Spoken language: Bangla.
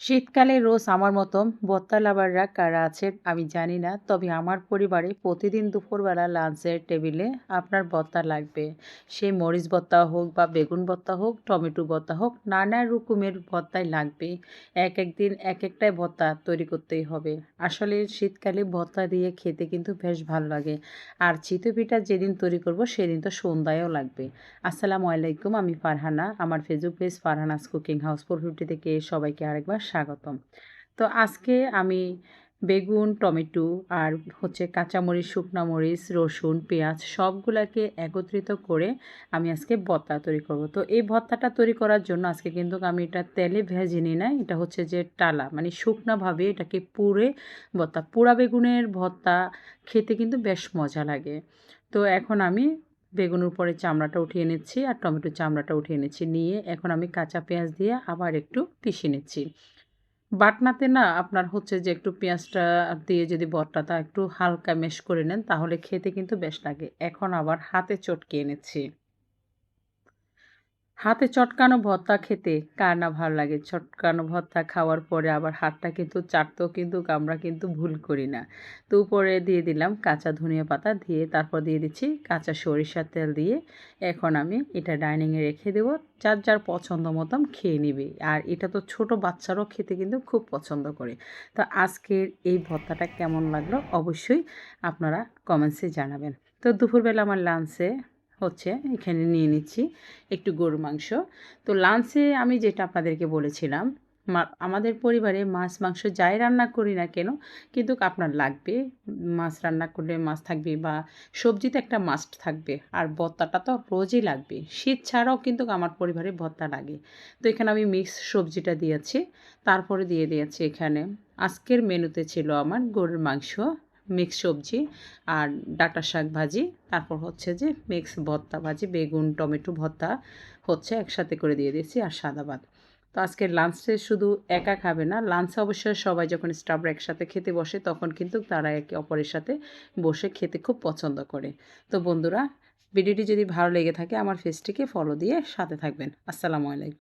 শীতকালে রোজ আমার মতো ভর্তা লাভাররা কারা আছেন আমি জানি না, তবে আমার পরিবারে প্রতিদিন দুপুরবেলা লাঞ্চের টেবিলে আপনার ভর্তা লাগবে। সে মরিচ বত্তা হোক বা বেগুন বত্তা হোক, টমেটো বত্তা হোক, নানা রকমের ভর্তাই লাগবে। এক এক দিন এক একটাই ভর্তা তৈরি করতেই হবে। আসলে শীতকালে ভর্তা দিয়ে খেতে কিন্তু বেশ ভালো লাগে। আর চিতই পিঠা যেদিন তৈরি করব সেদিন তো সন্ধ্যায়ও লাগবে। আসসালামু আলাইকুম, আমি ফারহানা। আমার Facebook page Farhana's cooking house fifty থেকে সবাইকে আরেকবার স্বাগতম। তো আজকে আমি বেগুন, টমেটো আর হচ্ছে কাঁচামরিচ, শুকনো মরিচ, রসুন, পেঁয়াজ সবগুলোকে একত্রিত করে আমি আজকে ভর্তা তৈরি করব। তো এই ভর্তাটা তৈরি করার জন্য আজকে কিন্তু আমি এটা তেলে ভেজে নিই না, এটা হচ্ছে যে টালা মানে শুকনোভাবে এটাকে পুড়ে ভর্তা, পোড়া বেগুনের ভর্তা খেতে কিন্তু বেশ মজা লাগে। তো এখন আমি বেগুনের উপরে চামড়াটা উঠিয়ে নিচ্ছি আর টমেটোর চামড়াটা উঠিয়ে নিচ্ছি, নিয়ে এখন আমি কাঁচা পেঁয়াজ দিয়ে আবার একটু পিষে নিচ্ছি। বাটনাতে না আপনার হচ্ছে যে একটু পেঁয়াজটা দিয়ে যদি বটটাটা একটু হালকা মেশ করে নেন, তাহলে খেতে কিন্তু বেশ লাগে। এখন আবার হাতে চটকে এনেছি। হাতে চটকানো ভর্তা খেতে কার না ভালো লাগে? চটকানো ভর্তা খাওয়ার পরে আবার হাতটা কিন্তু চাটতেও কিন্তু আমরা কিন্তু ভুল করি না। তো উপরে দিয়ে দিলাম কাঁচা ধনিয়া পাতা দিয়ে তারপর দিয়ে দিচ্ছি কাঁচা সরিষার তেল দিয়ে। এখন আমি এটা ডাইনিংয়ে রেখে দেবো। যার যার পছন্দ মতন খেয়ে নিবে। আর এটা তো ছোট বাচ্চারও খেতে কিন্তু খুব পছন্দ করে। তো আজকের এই ভর্তাটা কেমন লাগল অবশ্যই আপনারা কমেন্টসে জানাবেন। তো দুপুরবেলা আমার লাঞ্চে হচ্ছে, এখানে নিয়ে নিচ্ছি একটু গরু মাংস। তো লাঞ্চে আমি যেটা আপনাদেরকে বলেছিলাম আমাদের পরিবারে মাছ, মাংস যাই রান্না করি না কেন, কিন্তু আপনার লাগবে। মাছ রান্না করলে মাছ থাকবে বা সবজিতে একটা মাস্ট থাকবে, আর ভর্তাটা তো রোজই লাগবে। শীত ছাড়াও কিন্তু আমার পরিবারে ভর্তা লাগে। তো এখানে আমি মিক্স সবজিটা দিয়েছি, তারপরে দিয়ে দিয়েছি এখানে। আজকের মেনুতে ছিল আমার গরুর মাংস। মিক্স সবজি আর ডাটা শাক ভাজি। তারপর হচ্ছে যে মিক্স ভর্তা ভাজি, বেগুন, টমেটো ভর্তা হচ্ছে একসাথে করে দিয়ে দিয়েছি আর সাদা ভাত। তো আজকের লাঞ্চে শুধু একা খাবে না লাঞ্চে অবশ্যই সবাই যখন স্টাফরা একসাথে খেতে বসে তখন কিন্তু তারা একে অপরের সাথে বসে খেতে খুব পছন্দ করে। তো বন্ধুরা ভিডিওটি যদি ভালো লেগে থাকে আমার ফেসটিকে ফলো দিয়ে সাথে থাকবেন। আসসালামু আলাইকুম।